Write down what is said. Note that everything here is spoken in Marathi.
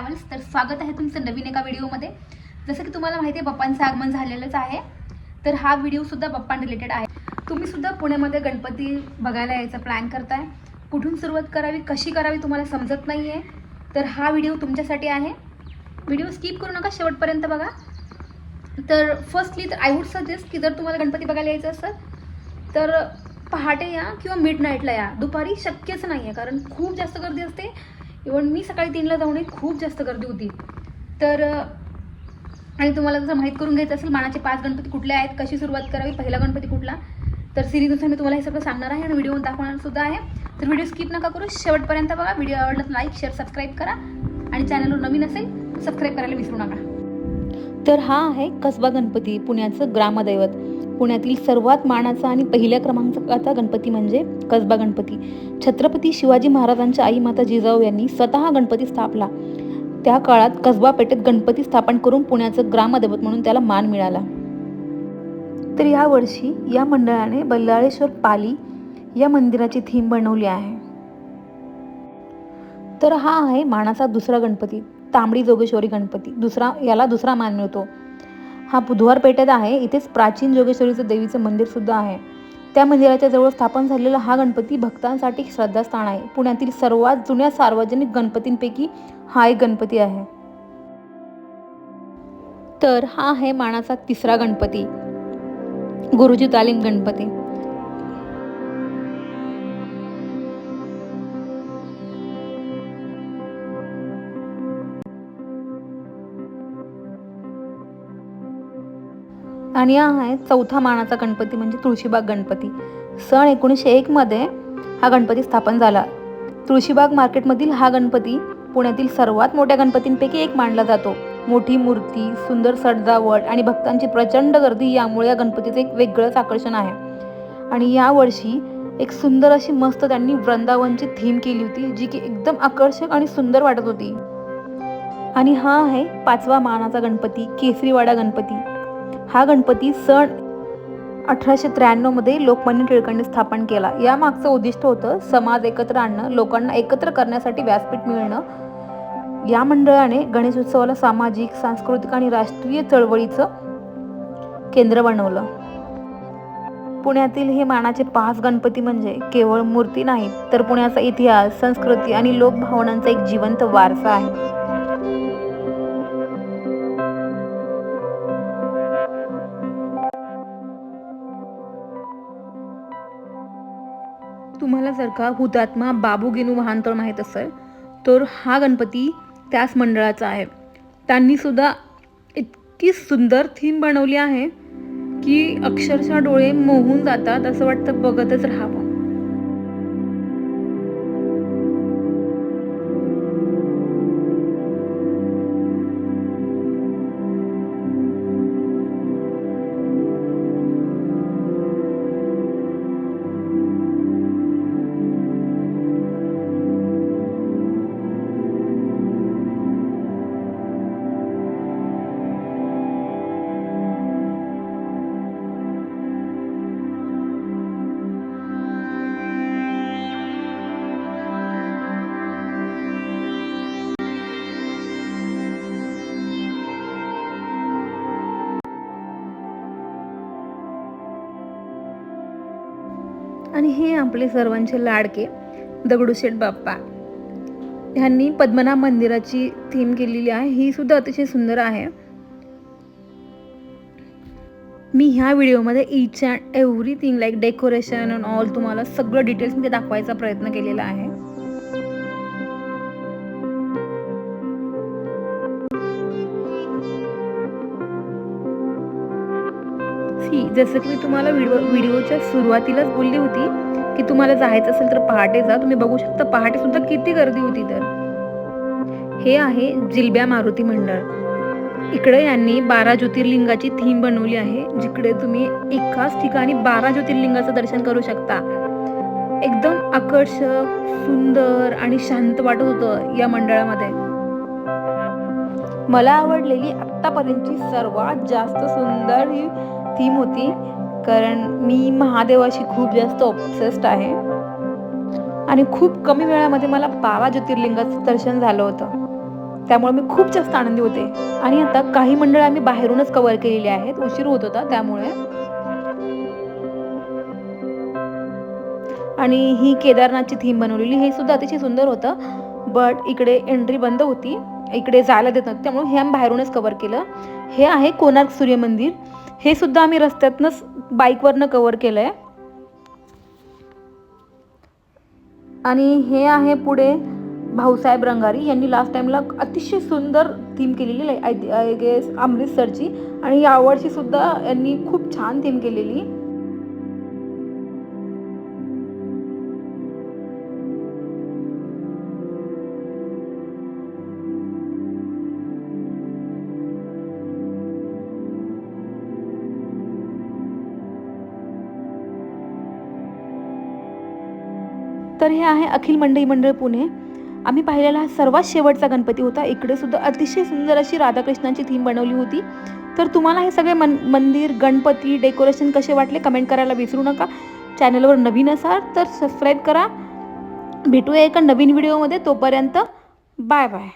ट्रॅव्हल्स तर स्वागत आहे तुमचं नवीन एका व्हिडिओमध्ये. जसं की तुम्हाला माहिती आहे बाप्पांचं आगमन झालेलंच आहे. तर हा व्हिडिओसुद्धा बाप्पां रिलेटेड आहे. तुम्ही सुद्धा पुण्यामध्ये गणपती बघायला यायचा प्लॅन करताय. कुठून सुरुवात करावी कशी करावी तुम्हाला समजत नाही आहे तर हा व्हिडिओ तुमच्यासाठी आहे. व्हिडिओ स्किप करू नका शेवटपर्यंत बघा. तर फर्स्टली तर आय वूड सजेस्ट की जर तुम्हाला गणपती बघायला यायचं असेल तर पहाटे या किंवा मिड नाईटला या. दुपारी शक्यच नाही आहे कारण खूप जास्त गर्दी असते. इवन मी सकाळी तीनला जाऊन खूप जास्त गर्दी होती. तर आणि तुम्हाला जसं माहीत करून घ्यायचं असेल मानाचे पाच गणपती कुठले आहेत कशी सुरुवात करावी पहिला गणपती कुठला? तर सिरीजनुसार मी तुम्हाला हे सगळं सांगणार आहे आणि व्हिडिओ दाखवणार सुद्धा आहे. तर व्हिडिओ स्किप नका करू. शेवटपर्यंत बघा. व्हिडिओ आवडला लाईक शेअर सबस्क्राईब करा. आणि चॅनलवर नवीन असेल सबस्क्राईब करायला विसरू नका. तर हा आहे कसबा गणपती पुण्याचं ग्रामदैवत. पुण्यातील सर्वात मानाचा आणि पहिल्या क्रमांकाचा गणपती म्हणजे कसबा गणपती. छत्रपती शिवाजी महाराजांच्या आई माता जिजाऊ यांनी स्वतः गणपती स्थापला. त्या काळात कसबा पेठेत गणपती स्थापन करून पुण्याचं ग्रामदैवत म्हणून त्याला मान मिळाला. तर या वर्षी या मंडळाने बल्लाळेश्वर पाली या मंदिराची थीम बनवली आहे. तर हा आहे मानाचा दुसरा गणपती. तांबडी जोगेश्वरी गणपती. दुसरा याला दुसरा मान मिळतो. हा बुधवार पेठेत आहे. इथेच प्राचीन जोगेश्वरीचं देवीचं मंदिर सुद्धा आहे. त्या मंदिराच्या जवळ स्थापन झालेला हा गणपती भक्तांसाठी श्रद्धास्थान आहे. पुण्यातील सर्वात जुन्या सार्वजनिक गणपतींपैकी हा एक गणपती आहे. तर हा आहे मानाचा तिसरा गणपती. गुरुजी तालीम गणपती. आणि हा आहे चौथा मानाचा गणपती म्हणजे तुळशीबाग गणपती. सन एकोणीसशे एकमध्ये हा गणपती स्थापन झाला. तुळशीबाग मार्केटमधील हा गणपती पुण्यातील सर्वात मोठ्या गणपतींपैकी एक मानला जातो. मोठी मूर्ती सुंदर सजावट आणि भक्तांची प्रचंड गर्दी यामुळे या गणपतीचं एक वेगळंच आकर्षण आहे. आणि यावर्षी एक सुंदर अशी मस्त त्यांनी वृंदावनची थीम केली होती जी की एकदम आकर्षक आणि सुंदर वाटत होती. आणि हा आहे पाचवा मानाचा गणपती केसरीवाडा गणपती. हा गणपती सण अठराशे त्र्याण्णवमध्ये लोकमान्य टिळकांनी स्थापन केला. या मागचं उद्दिष्ट होतं समाज एकत्र आणणं लोकांना एकत्र करण्यासाठी व्यासपीठ मिळणं. या मंडळाने गणेशोत्सवाला सामाजिक सांस्कृतिक आणि राष्ट्रीय चळवळीचं केंद्र बनवलं. पुण्यातील हे मानाचे पाच गणपती म्हणजे केवळ मूर्ती नाहीत तर पुण्याचा इतिहास संस्कृती आणि लोकभावनांचा एक जिवंत वारसा आहे. तुम्हाला जर का हुतात्मा बाबू महांतळ माहीत असेल तर हा गणपती त्याच मंडळाचा आहे. त्यांनीसुद्धा इतकी सुंदर थीम बनवली आहे की अक्षरशः डोळे मोहून जातात असं वाटतं बघतच राहावं. आणि हे आपले सर्वांचे लाडके दगडूशेठ बाप्पा. ह्यांनी पद्मनाभ मंदिराची थीम केलेली आहे. ही सुद्धा अतिशय सुंदर आहे. मी ह्या व्हिडिओमध्ये each and everything like decoration and all तुम्हाला सगळं डिटेल्समध्ये दाखवायचा प्रयत्न केलेला आहे. सी जसं की मी तुम्हाला व्हिडिओ व्हिडिओच्या सुरुवातीलाच बोलली होती की तुम्हाला जायचं असेल तर पहाटे जा. तुम्ही बघू शकता पहाटे सुद्धा किती गर्दी होती तर. हे आहे जिलब्या मारुती मंडळ. इकडे यांनी बारा ज्योतिर्लिंगाची थीम बनवली आहे जिकडे तुम्ही एकाच ठिकाणी बारा ज्योतिर्लिंगाचं दर्शन करू शकता. एकदम आकर्षक सुंदर आणि शांत वाटत होतं या मंडळामध्ये. मला आवडलेली आत्तापर्यंतची सर्वात जास्त सुंदर ही थीम होती कारण मी महादेवाशी खूप जास्त ऑब्सेस्ड आहे. आणि खूप कमी वेळामध्ये मला बारा ज्योतिर्लिंगाचं दर्शन झालं होतं. त्यामुळे मी खूप जास्त आनंदी होते. आणि आता काही मंडळ आम्ही बाहेरूनच कव्हर केलेली आहेत. उशीर होत होता त्यामुळे. आणि ही केदारनाथची थीम बनवलेली हे सुद्धा अतिशय सुंदर होतं. बट इकडे एंट्री बंद होती. इकडे जायला देत नव्हती. त्यामुळे हे आम्ही बाहेरूनच कवर केलं. हे आहे कोणार्क सूर्य मंदिर हे सुद्धा आम्ही रस्त्यातनंच बाईकवरनं कवर केलं आहे आणि हे आहे पुढे भाऊसाहेब रंगारी यांनी लास्ट टाइमला अतिशय सुंदर थीम केलेली आहे आय गेस अमृतसरची. आणि यावर्षीसुद्धा यांनी खूप छान थीम केलेली. तर हे आहे अखिल मंडई मंडळ पुणे. आम्ही पाहिलेला हा सर्वात शेवटचा गणपती होता. इकडे सुद्धा अतिशय सुंदर अशी राधाकृष्णांची थीम बनवली होती. तर तुम्हाला हे सगळे मन मंदिर गणपती डेकोरेशन कसे वाटले कमेंट करायला विसरू नका. चॅनलवर नवीन असाल तर सबस्क्राईब करा. भेटूया एका नवीन व्हिडिओमध्ये तोपर्यंत बाय बाय